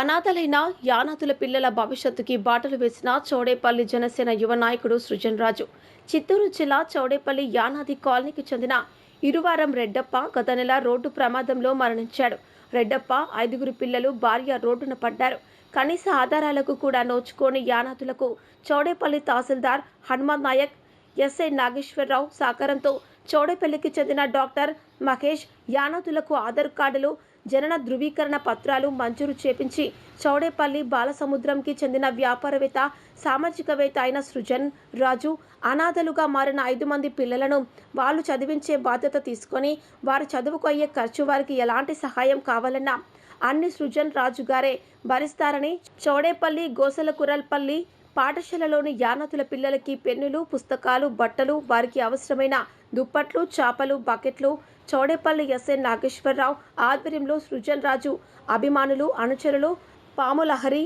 అనాథలైన యానాథుల పిల్లల భవిష్యత్తుకి బాటలు వేసిన చౌడేపల్లి జనసేన యువ నాయకుడు సృజన్ రాజు. చిత్తూరు జిల్లా చౌడేపల్లి యానాది కాలనీకి చెందిన ఇరువారం రెడ్డప్ప గత నెల రోడ్డు ప్రమాదంలో మరణించాడు. రెడ్డప్ప ఐదుగురు పిల్లలు భార్య రోడ్డున పడ్డారు. కనీస ఆధారాలకు కూడా నోచుకోని యానాథులకు చౌడేపల్లి తహసీల్దార్ హనుమాన్ నాయక్ ఎస్ఐ నాగేశ్వరరావు సహకారంతో చౌడపల్లికి చెందిన డాక్టర్ మహేష్ యానతులకు ఆధార్ కార్డులు జనన ధృవీకరణ పత్రాలు మంజూరు చేపించి చౌడేపల్లి బాలసముద్రంకి చెందిన వ్యాపారవేత్త సామాజికవేత్త అయిన సృజన్ రాజు అనాథలుగా మారిన ఐదు మంది పిల్లలను వాళ్ళు చదివించే బాధ్యత తీసుకొని వారు చదువుకు అయ్యే ఖర్చు వారికి ఎలాంటి సహాయం కావాలన్నా అన్ని సృజన్ రాజు గారే భరిస్తారని చౌడేపల్లి గోసలకురల్పల్లి పాఠశాలలోని యానతుల పిల్లలకి పెన్నులు పుస్తకాలు బట్టలు వారికి అవసరమైన దుప్పట్లు చాపలు బకెట్లు చౌడేపల్లి ఎస్ఏ నాగేశ్వరరావు ఆధ్వర్యంలో సృజన్ రాజు అభిమానులు అనుచరులు పాములహరి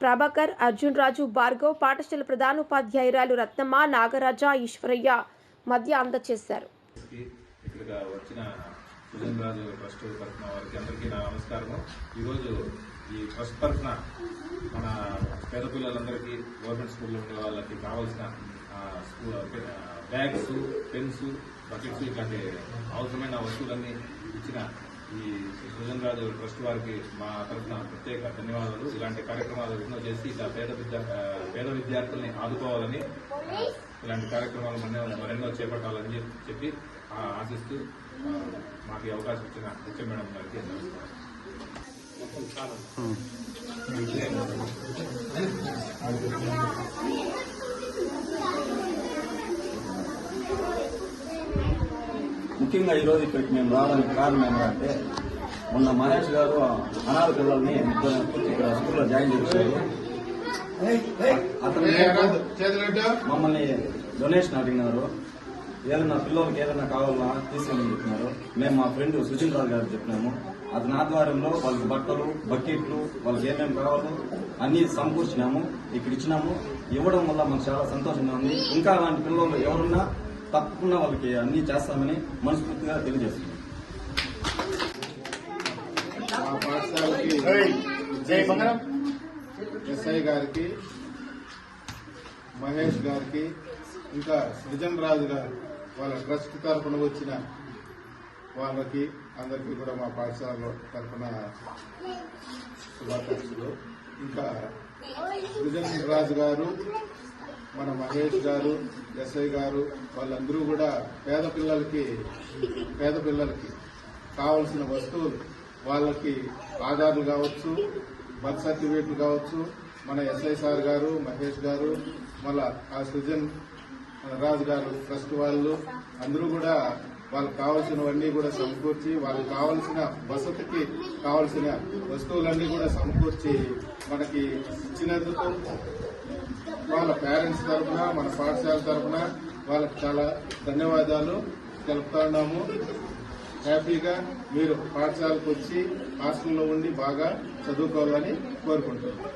ప్రభాకర్ అర్జున్ రాజు భార్గవ్ పాఠశాల ప్రధానోపాధ్యాయురాలు రత్నమ్మ నాగరాజ ఈశ్వరయ్య మధ్య అందజేశారు ఈరోజు ఈ ట్రస్ట్ తరఫున మన పేద పిల్లలందరికీ గవర్నమెంట్ స్కూల్లో ఉండే వాళ్ళకి కావాల్సిన బ్యాగ్స్ పెన్స్ బకెట్స్ ఇట్లాంటి అవసరమైన వస్తువులన్నీ ఇచ్చిన ఈ సుజన్ రాజు ట్రస్ట్ వారికి మా తరఫున ప్రత్యేక ధన్యవాదాలు. ఇలాంటి కార్యక్రమాలు ఎన్నో చేసి ఇలా పేద విద్యా పేద విద్యార్థుల్ని ఆదుకోవాలని ఇలాంటి కార్యక్రమాలు మన మరెన్నో చేపట్టాలని చెప్పి- చెప్పి ఆశిస్తూ మాకు అవకాశం ఇచ్చిన హెచ్ఎం మేడం గారికి నమస్కారం. ముఖ్యంగా ఈరోజు ఇక్కడికి మేము రావడానికి కారణం ఏమంటే మొన్న మహేష్ గారు అనాథ పిల్లల్ని ఇక్కడ స్కూల్లో జాయిన్ చేశారు. అతను మమ్మల్ని డొనేషన్ అడిగినారు. ఏదైనా పిల్లలకి ఏదైనా కావాలన్నా తీసుకొని చెప్పినారు. మేము మా ఫ్రెండ్ సుజిల్ రాజు గారు చెప్పినాము. అతని ఆధ్వర్యంలో వాళ్ళకి బట్టలు బకెట్లు వాళ్ళకి ఏమేమి కావాలో అన్ని సమకూర్చినాము. ఇక్కడ ఇచ్చినాము. ఇవ్వడం వల్ల మాకు చాలా సంతోషంగా ఉంది. ఇంకా అలాంటి పిల్లలు ఎవరున్నా తప్పకుండా వాళ్ళకి అన్ని చేస్తామని మనస్ఫూర్తిగా తెలియజేస్తున్నాం. మా పాఠశాలకి ఎస్ఐ గారికి మహేష్ గారికి ఇంకా సృజన్ రాజు గారు వాళ్ళ ట్రస్ట్ తరఫున వచ్చిన వాళ్ళకి అందరికీ కూడా మా పాఠశాల తరఫున శుభాకాంక్షలు. ఇంకా సృజన్ రాజు గారు మన మహేష్ గారు ఎస్ఐ గారు వాళ్ళందరూ కూడా పేద పిల్లలకి పేద పిల్లలకి కావలసిన వస్తువులు వాళ్ళకి ఆధార్లు కావచ్చు బర్త్ సర్టిఫికేట్లు కావచ్చు మన ఎస్ఐ సార్ గారు మహేష్ గారు మళ్ళా ఆ సృజన్ రాజు గారు ట్రస్ట్ వాళ్ళు అందరూ కూడా వాళ్ళకి కావాల్సినవన్నీ కూడా సమకూర్చి వాళ్ళకి కావాల్సిన వసతికి కావాల్సిన వస్తువులన్నీ కూడా సమకూర్చి మనకి ఇచ్చినందుకు వాళ్ళ పేరెంట్స్ తరఫున మన పాఠశాల తరఫున వాళ్ళకి చాలా ధన్యవాదాలు తెలుపుతా ఉన్నాము. హ్యాపీగా మీరు పాఠశాలకు వచ్చి హాస్టల్లో ఉండి బాగా చదువుకోవాలని కోరుకుంటున్నాం.